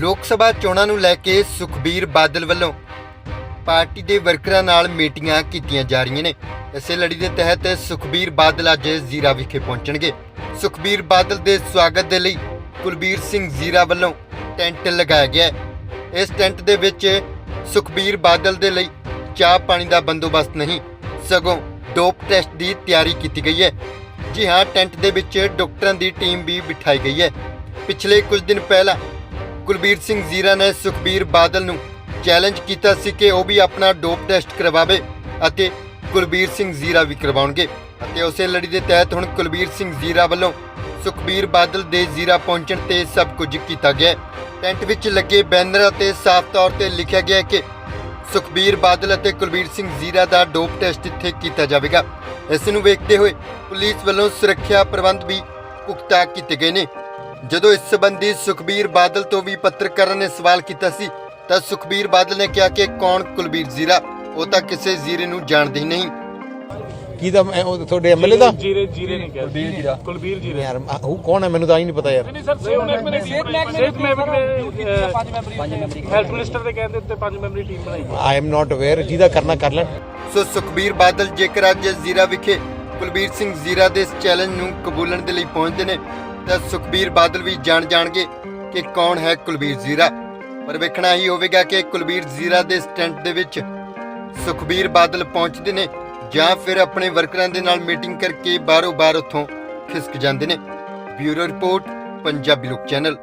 ਲੋਕ ਸਭਾ ਚੋਣਾਂ ਨੂੰ ਲੈ ਕੇ ਸੁਖਬੀਰ ਬਾਦਲ ਵੱਲੋਂ ਪਾਰਟੀ ਦੇ ਵਰਕਰਾਂ ਨਾਲ ਮੀਟਿੰਗਾਂ ਕੀਤੀਆਂ ਜਾ ਰਹੀਆਂ ਨੇ। ਇਸੇ ਲੜੀ ਦੇ ਤਹਿਤ ਸੁਖਬੀਰ ਬਾਦਲ ਅੱਜ ਜ਼ੀਰਾ ਵਿਖੇ ਪਹੁੰਚਣਗੇ। ਸੁਖਬੀਰ ਬਾਦਲ ਦੇ ਸਵਾਗਤ ਦੇ ਲਈ ਕੁਲਬੀਰ ਸਿੰਘ ਜ਼ੀਰਾ ਵੱਲੋਂ ਟੈਂਟ ਲਗਾਇਆ ਗਿਆ ਹੈ। ਇਸ ਟੈਂਟ ਦੇ ਵਿੱਚ ਸੁਖਬੀਰ ਬਾਦਲ ਦੇ ਲਈ ਚਾਹ ਪਾਣੀ ਦਾ ਬੰਦੋਬਸਤ ਨਹੀਂ, ਸਗੋਂ ਡੋਪ ਟੈਸਟ ਦੀ ਤਿਆਰੀ ਕੀਤੀ ਗਈ ਹੈ। ਜੀ ਹਾਂ, ਟੈਂਟ ਦੇ ਵਿੱਚ ਡਾਕਟਰਾਂ ਦੀ ਟੀਮ ਵੀ ਬਿਠਾਈ ਗਈ ਹੈ। ਪਿਛਲੇ ਕੁਝ ਦਿਨ ਪਹਿਲਾਂ ਕੁਲਬੀਰ ਸਿੰਘ ਜ਼ੀਰਾ ਨੇ ਸੁਖਬੀਰ ਬਾਦਲ ਨੂੰ ਚੈਲੰਜ ਕੀਤਾ ਸੀ ਕਿ ਉਹ ਵੀ ਆਪਣਾ ਡੋਪ ਟੈਸਟ ਕਰਵਾਵੇ ਅਤੇ ਕੁਲਬੀਰ ਸਿੰਘ ਜ਼ੀਰਾ ਵੀ ਕਰਵਾਉਣਗੇ। ਅਤੇ ਉਸੇ ਲੜੀ ਦੇ ਤਹਿਤ ਹੁਣ ਕੁਲਬੀਰ ਸਿੰਘ ਜ਼ੀਰਾ ਵੱਲੋਂ ਸੁਖਬੀਰ ਬਾਦਲ ਦੇ ਜ਼ੀਰਾ ਪਹੁੰਚਣ ਤੇ ਸਭ ਕੁਝ ਕੀਤਾ ਗਿਆ ਟੈਂਟ ਵਿੱਚ ਲੱਗੇ ਬੈਨਰ ਅਤੇ ਸਾਫ਼ ਤੌਰ ਤੇ ਲਿਖਿਆ ਗਿਆ ਕਿ ਸੁਖਬੀਰ ਬਾਦਲ ਅਤੇ ਕੁਲਬੀਰ ਸਿੰਘ ਜ਼ੀਰਾ ਦਾ ਡੋਪ ਟੈਸਟ ਇੱਥੇ ਕੀਤਾ ਜਾਵੇਗਾ। ਇਸ ਨੂੰ ਵੇਖਦੇ ਹੋਏ ਪੁਲਿਸ ਵੱਲੋਂ ਸੁਰੱਖਿਆ ਪ੍ਰਬੰਧ ਵੀ ਪੁਖਤਾ ਕੀਤੇ ਗਏ ਨੇ। ਜਦੋਂ ਇਸ ਸੰਬੰਧੀ ਸੁਖਬੀਰ ਬਾਦਲ ਤੋਂ ਵੀ ਪੱਤਰਕਾਰਾਂ ਨੇ ਸਵਾਲ ਕੀਤਾ ਸੀ ਤਾਂ ਸੁਖਬੀਰ ਬਾਦਲ ਨੇ ਕਿਹਾ ਕਿ ਕੌਣ ਕੁਲਬੀਰ ਜ਼ੀਰਾ? ਉਹ ਤਾਂ ਕਿਸੇ ਜ਼ੀਰੇ ਨੂੰ ਜਾਣਦੇ ਹੀ ਨਹੀਂ। ਕੀ ਦਾ ਮੈਂ- ਉਹ ਤੁਹਾਡੇ ਐਮਐਲਏ ਦਾ? ਜੀਰੇ ਜੀਰੇ ਨਹੀਂ ਕਹਿੰਦੇ ਕੁਲਬੀਰ ਜੀਰਾ। ਕੁਲਬੀਰ ਜੀਰਾ ਯਾਰ ਉਹ ਕੌਣ ਹੈ? ਮੈਨੂੰ ਤਾਂ ਹੀ ਨਹੀਂ ਪਤਾ ਯਾਰ। ਨਹੀਂ ਸਰ ਮਹਿਕਮੇ ਨੇ ਸਿਹਤ ਮਹਿਕਮੇ ਨੇ ਪੰਜ ਮੈਂਬਰੀ ਹੈਲਥ ਮਿਨਿਸਟਰ ਦੇ ਕਹਿੰਦੇ ਉੱਤੇ ਪੰਜ ਮੈਂਬਰੀ ਟੀਮ ਬਣਾਈ। ਹੈ ਆਈ ਐਮ ਨਾਟ ਅਵੇਅਰ ਜਿਹਦਾ ਕਰਨਾ ਕਰ ਲੈਣ। ਸੋ ਸੁਖਬੀਰ ਬਾਦਲ ਜੇਕਰ ਅੱਜ ਜ਼ੀਰਾ ਵਿਖੇ ਕੁਲਬੀਰ ਸਿੰਘ ਜ਼ੀਰਾ ਦੇ ਇਸ ਚੈਲੰਜ ਨੂੰ ਕਬੂਲਣ ਦੇ ਲਈ ਪਹੁੰਚਦੇ ਨੇ ਤਾਂ ਸੁਖਬੀਰ ਬਾਦਲ ਵੀ ਜਾਣ ਜਾਣਗੇ ਕਿ ਕੌਣ ਹੈ ਕੁਲਬੀਰ ਜ਼ੀਰਾ। ਪਰ ਵੇਖਣਾ ਹੀ ਹੋਵੇਗਾ ਕਿ ਕੁਲਬੀਰ ਜ਼ੀਰਾ ਦੇ ਸਟੈਂਟ ਦੇ ਵਿੱਚ ਸੁਖਬੀਰ ਬਾਦਲ ਪਹੁੰਚਦੇ ਨੇ ਜਾਂ ਫਿਰ ਆਪਣੇ ਵਰਕਰਾਂ ਦੇ ਨਾਲ ਮੀਟਿੰਗ ਕਰਕੇ ਬਾਰੋ ਬਾਰ ਉੱਥੋਂ ਖਿਸਕ ਜਾਂਦੇ ਨੇ। ਬਿਊਰੋ ਰਿਪੋਰਟ, ਪੰਜਾਬੀ ਲੋਕ ਚੈਨਲ।